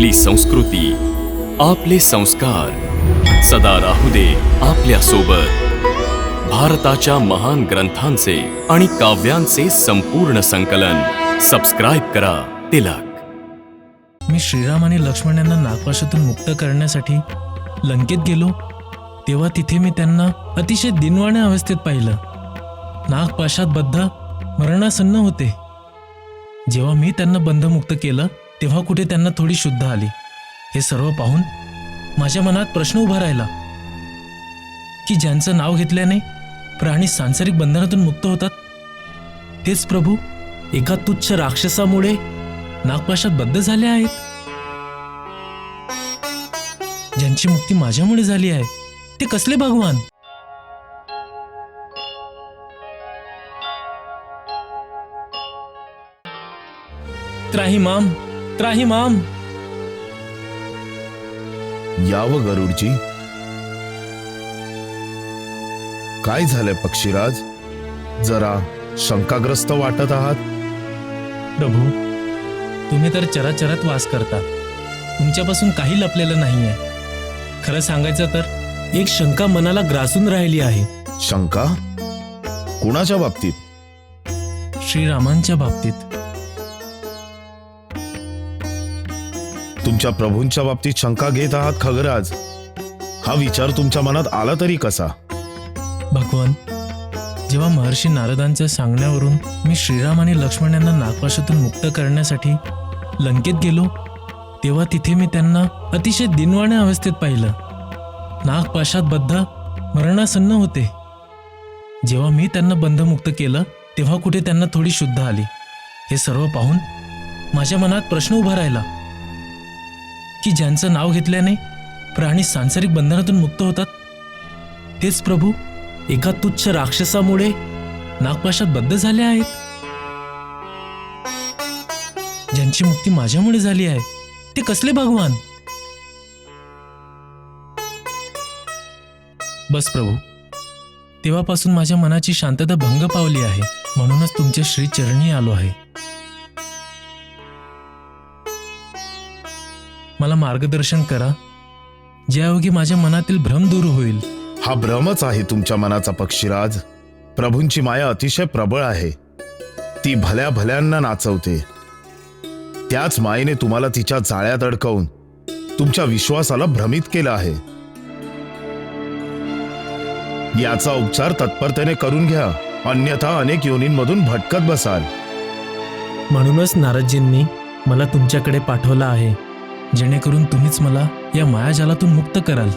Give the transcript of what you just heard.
आपली संस्कृती आपले संस्कार. सदा राहू दे आपल्यासोबत भारताच्या महान ग्रंथांचे आणि काव्यांचे संपूर्ण संकलन. सबस्क्राईब करा तिलक. मी श्रीराम आणि लक्ष्मण यांना नागपाशातून मुक्त करण्यासाठी लंकेत गेलो. तेव्हा तिथे मी त्यांना अतिशय दिनवाण्या अवस्थेत पाहिलं. नागपाशात बद्ध मरणासन्न होते. जेव्हा मी त्यांना बंधमुक्त केलं तेव्हा कुठे त्यांना थोडी शुद्ध आली. हे सर्व पाहून माझ्या मनात प्रश्न उभा राहिला. की ज्यांचं नाव घेतल्याने प्राणी सांसारिक बंधनातून मुक्त होतात? तेच प्रभू एका तुच्छ राक्षसामुळे नागपाशात बद्ध झाले आहेत. ज्यांची मुक्ती माझ्यामुळे झाली आहे ते कसले भगवान? त्राहिमाम त्राहिमाम याव गरुडजी. काय झालंय पक्षीराज? जरा शंकाग्रस्त वाटत आहात? प्रभू तुम्ही तर चराचरात वास करता. तुमच्यापासून काही लपलेलं नाहीये. खरं सांगायचं तर एक शंका मनाला ग्रासून राहिली आहे. शंका? कुणाच्या बाबतीत? श्रीरामांच्या बाबतीत. तुमच्या प्रभूंच्या बाबतीत शंका घेत आहात खगराज? हा विचार तुमच्या मनात आला तरी कसा? भगवान जेव्हा महर्षी नारदांच्या सांगण्यावरून मी श्रीराम आणि लक्ष्मण यांना नागपाशातून मुक्त करण्यासाठी लंकेत गेलो तेव्हा तिथे मी त्यांना अतिशय दिनवाण्या अवस्थेत पाहिलं. नागपाशात बद्ध मरणासन्न होते. जेव्हा मी त्यांना बंधमुक्त केलं तेव्हा कुठे त्यांना थोडी शुद्ध आली. हे सर्व पाहून माझ्या मनात प्रश्न उभा राहिला. की ज्यांचं नाव घेतल्याने प्राणी सांसारिक बंधनातून मुक्त होतात. तेच प्रभू एका तुच्छ राक्षसामुळे नागपाशात बद्ध झाले आहेत. ज्यांची मुक्ती माझ्यामुळे झाली आहे ते कसले भगवान? बस प्रभू तेव्हापासून माझ्या मनाची शांतता भंग पावली आहे. म्हणूनच तुमच्या श्रीचरणी आलो आहे. मला मार्गदर्शन करा ज्यायोगी माझ्या मनातील भ्रम दूर होईल. हा भ्रमच आहे तुमच्या मनाचा पक्षीराज. प्रभूंची माया अतिशय प्रबळ आहे. ती भल्या भल्यांना नाचवते. त्याच मायेने तुम्हाला तिच्या जाळ्यात अडकवून तुमच्या विश्वासाला भ्रमित केलं आहे. याचा उपचार तत्परतेने करून घ्या. अन्यथा अनेक योनींमधून भटकत बसाल. म्हणूनच नारदजींनी मला तुमच्याकडे पाठवलं आहे. जेणेकरून तुम्हीच मला या मायाजालातून मुक्त कराल.